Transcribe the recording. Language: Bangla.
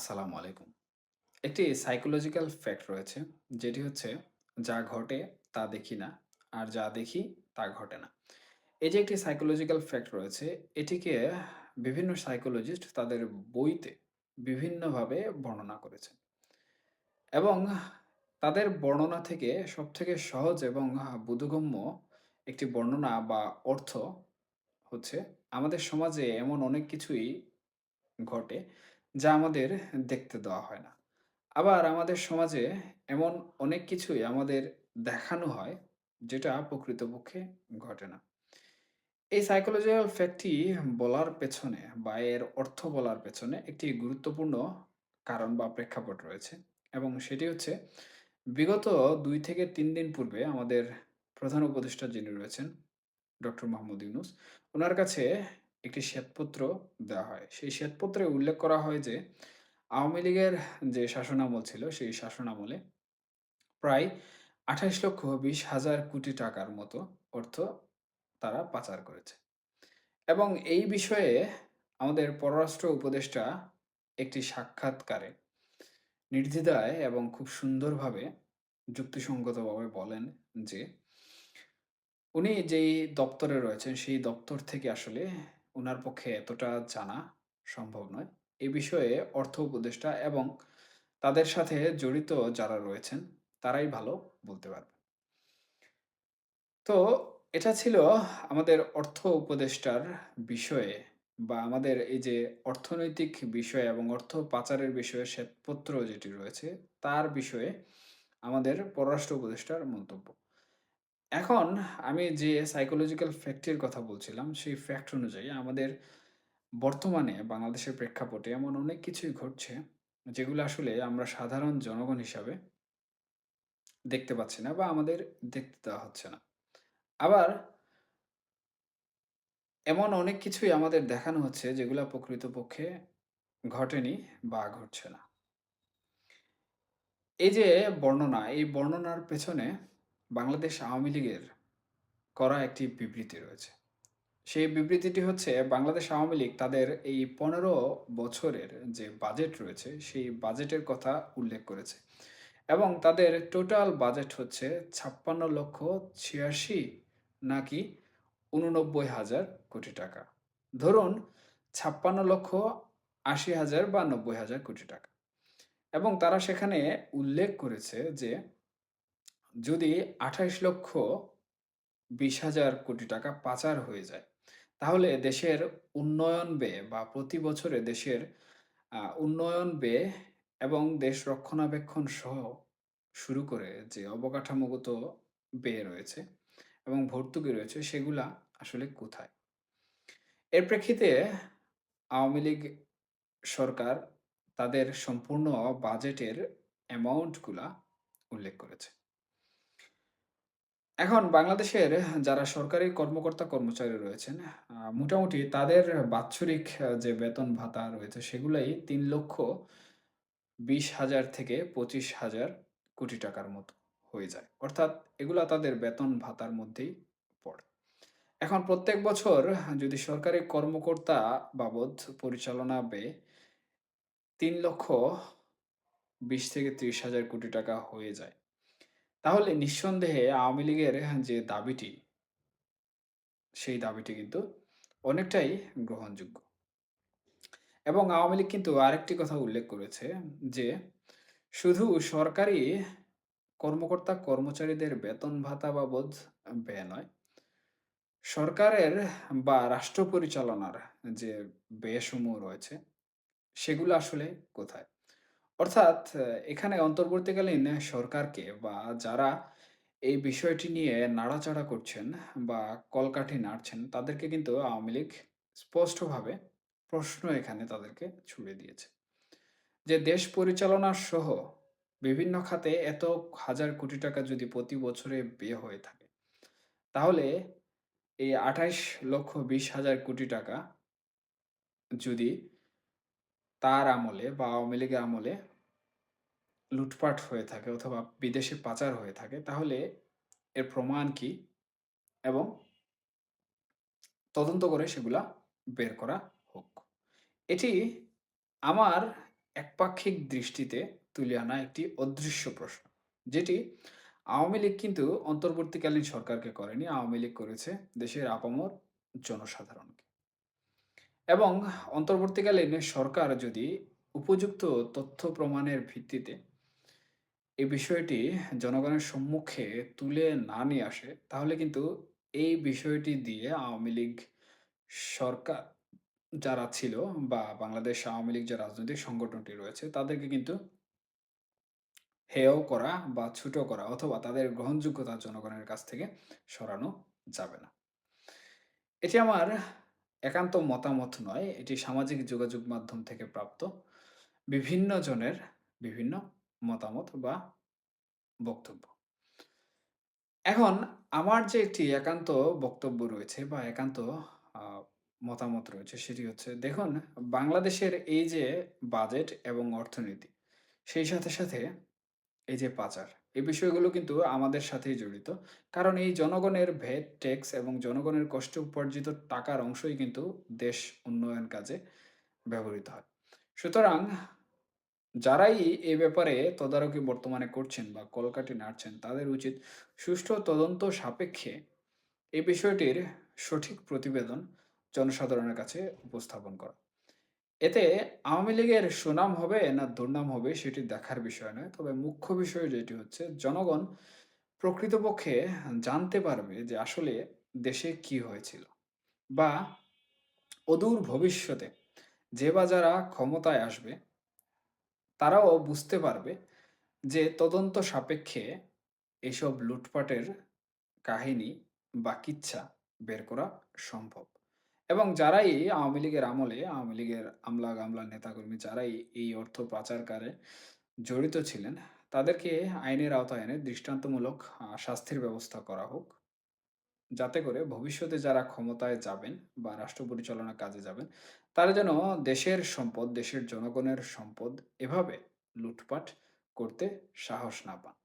আসসালামু আলাইকুম। একটি সাইকোলজিক্যাল ফ্যাক্ট রয়েছে, যেটি হচ্ছে যা ঘটে তা দেখি না, আর যা দেখি তা ঘটে না। এই যে একটি সাইকোলজিক্যাল ফ্যাক্ট রয়েছে, এটিকে বিভিন্ন সাইকোলজিস্ট তাদের বইতে বিভিন্নভাবে বর্ণনা করেছেন। এবং তাদের বর্ণনা থেকে সবথেকে সহজ এবং বোধগম্য একটি বর্ণনা বা অর্থ হচ্ছে আমাদের সমাজে এমন অনেক কিছুই ঘটে, যা আমাদের দেখতে দেওয়া হয় না। আবার আমাদের সমাজে এমন অনেক কিছুই আমাদের দেখানো হয়, যেটা প্রকৃতপক্ষে ঘটে না। এই সাইকোলজিক্যাল ফ্যাক্টটি বলার পেছনে বা এর অর্থ বলার পেছনে একটি গুরুত্বপূর্ণ কারণ বা প্রেক্ষাপট রয়েছে এবং সেটি হচ্ছে বিগত দুই থেকে তিন দিন পূর্বে আমাদের প্রধান উপদেষ্টা যিনি রয়েছেন, ডক্টর মাহমুদ ইউনুস, ওনার কাছে একটি শ্বেতপত্র দেওয়া হয়। সেই শ্বেতপত্রে উল্লেখ করা হয় যে, আওয়ামী লীগের যে শাসনামল ছিল, সেই শাসনামলে প্রায় ২৮,২০,০০০ কোটি টাকার মতো অর্থ তারা পাচার করেছে। এবং এই বিষয়ে আমাদের পররাষ্ট্র উপদেষ্টা একটি সাক্ষাৎকারে নির্দ্বিধায় এবং খুব সুন্দরভাবে যুক্তিসঙ্গতভাবে বলেন যে, উনি যেই দপ্তরে রয়েছেন, সেই দপ্তর থেকে আসলে উনার পক্ষে এতটা জানা সম্ভব নয়। এ বিষয়ে অর্থ উপদেষ্টা এবং তাদের সাথে জড়িত যারা রয়েছেন, তারাই ভালো বলতে পারবে। তো এটা ছিল আমাদের অর্থ উপদেষ্টার বিষয়ে বা আমাদের এই যে অর্থনৈতিক বিষয় এবং অর্থ পাচারের বিষয়ে শ্বেতপত্র যেটি রয়েছে, তার বিষয়ে আমাদের পররাষ্ট্র উপদেষ্টার মন্তব্য। এখন আমি যে সাইকোলজিক্যাল ফ্যাক্টটির কথা বলছিলাম, সেই ফ্যাক্ট অনুযায়ী আমাদের বর্তমানে বাংলাদেশের প্রেক্ষাপটে এমন অনেক কিছুই ঘটছে, যেগুলো আসলে আমরা সাধারণ জনগণ হিসাবে দেখতে পাচ্ছি না বা আমাদের দেখতে দেওয়া হচ্ছে না। আবার এমন অনেক কিছুই আমাদের দেখানো হচ্ছে, যেগুলা প্রকৃতপক্ষে ঘটেনি বা ঘটছে না। এই যে বর্ণনা, এই বর্ণনার পেছনে বাংলাদেশ আওয়ামী লীগের করা একটি বিবৃতি রয়েছে। সেই বিবৃতিটি হচ্ছে বাংলাদেশ আওয়ামী লীগ তাদের এই ১৫ বছরের যে বাজেট রয়েছে, সেই বাজেটের কথা উল্লেখ করেছে। এবং তাদের টোটাল বাজেট হচ্ছে ৫৬,৮৬ নাকি ৮৯,০০০ কোটি টাকা। ধরুন ৫৬,৮০,০০০ বা ৯০,০০০ কোটি টাকা। এবং তারা সেখানে উল্লেখ করেছে যে, যদি ২৮,২০,০০০ কোটি টাকা পাচার হয়ে যায়, তাহলে দেশের উন্নয়ন ব্যয় বা প্রতি বছরে দেশের উন্নয়ন ব্যয় এবং দেশ রক্ষণাবেক্ষণ সহ শুরু করে যে অবকাঠামোগত ব্যয় রয়েছে এবং ভর্তুকি রয়েছে, সেগুলা আসলে কোথায়? এর প্রেক্ষিতে আওয়ামী লীগ সরকার তাদের সম্পূর্ণ বাজেটের অ্যামাউন্টগুলা উল্লেখ করেছে। এখন বাংলাদেশের যারা সরকারি কর্মকর্তা-কর্মচারী রয়েছেন, মোটামুটি তাদের বাৎসরিক যে বেতন ভাতা রয়েছে, সেগুলাই ৩,২০,০০০ থেকে ২৫,০০০ কোটি টাকার মতো হয়ে যায়। অর্থাৎ এগুলা তাদের বেতন ভাতার মধ্যেই পড়ে। এখন প্রত্যেক বছর যদি সরকারি কর্মকর্তা বাবদ পরিচালনা ব্যয় ৩,২০,০০০-৩০,০০০ কোটি টাকা হয়ে যায়, তাহলে নিঃসন্দেহে আওয়ামী লীগের যে দাবিটি সেই দাবিটি কিন্তু অনেকটাই গ্রহণযোগ্য। এবং আওয়ামী লীগ কিন্তু আরেকটি কথা উল্লেখ করেছে যে, শুধু সরকারি কর্মকর্তা-কর্মচারীদের বেতন ভাতা বাবদ ব্যয় নয়, সরকারের বা রাষ্ট্র পরিচালনার যে ব্যয়সমূহ রয়েছে, সেগুলো আসলে কোথায়? অর্থাৎ এখানে অন্তর্বর্তীকালীন সরকারকে বা যারা এই বিষয়টি নিয়ে নাড়াচাড়া করছেন বা কলকাঠি নাড়ছেন, তাদেরকে কিন্তু আওয়ামী লীগ স্পষ্টভাবে প্রশ্ন এখানে তাদেরকে ছুড়ে দিয়েছে। যে দেশ পরিচালনা সহ বিভিন্ন খাতে এত হাজার কোটি টাকা যদি প্রতি বছরে ব্যয় হয়ে থাকে, তাহলে এই ২৮,২০,০০০ কোটি টাকা যদি তার আমলে বা আওয়ামী লীগের আমলে লুটপাট হয়ে থাকে অথবা বিদেশে পাচার হয়ে থাকে, তাহলে এর প্রমাণ কি? এবং তদন্ত করে সেগুলা বের করা হোক। এটি আমার একপাক্ষিক দৃষ্টিতে তুলে আনা একটি অদৃশ্য প্রশ্ন। যেটি আওয়ামী লীগ কিন্তু অন্তর্বর্তীকালীন সরকারকে করেনি। আওয়ামী লীগ করেছে দেশের আপামর জনসাধারণকে। এবং অন্তর্বর্তীকালীন সরকার যদি উপযুক্ত তথ্য প্রমাণের ভিত্তিতে এই বিষয়টি জনগণের সম্মুখে তুলে না নিয়ে আসে, তাহলে কিন্তু এই বিষয়টি দিয়ে আওয়ামী লীগ সরকার যারা ছিল বা বাংলাদেশ আওয়ামী লীগ যে রাজনৈতিক সংগঠনটি রয়েছে, তাদেরকে কিন্তু হেয় করা বা ছোট করা অথবা তাদের গ্রহণযোগ্যতা জনগণের কাছ থেকে সরানো যাবে না। এটি আমার একান্ত মতামত নয়, এটি সামাজিক যোগাযোগ মাধ্যম থেকে প্রাপ্ত বিভিন্ন জনের বিভিন্ন মতামত বা বক্তব্য। এখন আমার যে একটি একান্ত বক্তব্য রয়েছে বা একান্ত মতামত রয়েছে সেটি হচ্ছে দেখুন বাংলাদেশের এই যে বাজেট এবং অর্থনীতি, সেই সাথে, সাথে এই যে পাচার, এই বিষয়গুলো কিন্তু আমাদের সাথেই জড়িত। কারণ এই জনগণের ভ্যাট, ট্যাক্স এবং জনগণের কষ্ট উপার্জিত টাকার অংশই কিন্তু দেশ উন্নয়ন কাজে ব্যবহৃত হয়। সুতরাং যারাই এ ব্যাপারে তদারকি বর্তমানে করছেন বা কলকাঠি নাড়ছেন, তাদের উচিত সুষ্ঠু তদন্ত সাপেক্ষে এই বিষয়টির সঠিক প্রতিবেদন জনসাধারণের কাছে উপস্থাপন করা। এতে আওয়ামী লীগের সুনাম হবে না দুর্নাম হবে সেটি দেখার বিষয় নয়। তবে মুখ্য বিষয় যেটি হচ্ছে জনগণ প্রকৃতপক্ষে জানতে পারবে যে আসলে দেশে কি হয়েছিল বা অদূর ভবিষ্যতে যে বা যারা ক্ষমতায় আসবে তারাও বুঝতে পারবে যে তদন্ত সাপেক্ষে এসব লুটপাটের কাহিনী বা কিচ্ছা বের করা সম্ভব। এবং যারাই আওয়ামী লীগের আমলে আওয়ামী লীগের আমলা-গামলা নেতাকর্মী যারাই এই অর্থ পাচারকারে জড়িত ছিলেন, তাদেরকে আইনের আওতায় এনে দৃষ্টান্তমূলক শাস্তির ব্যবস্থা করা হোক। যাতে করে ভবিষ্যতে যারা ক্ষমতায় যাবেন বা রাষ্ট্র পরিচালনার কাজে যাবেন, তারা যেন দেশের সম্পদ, দেশের জনগণের সম্পদ এভাবে লুটপাট করতে সাহস না পান।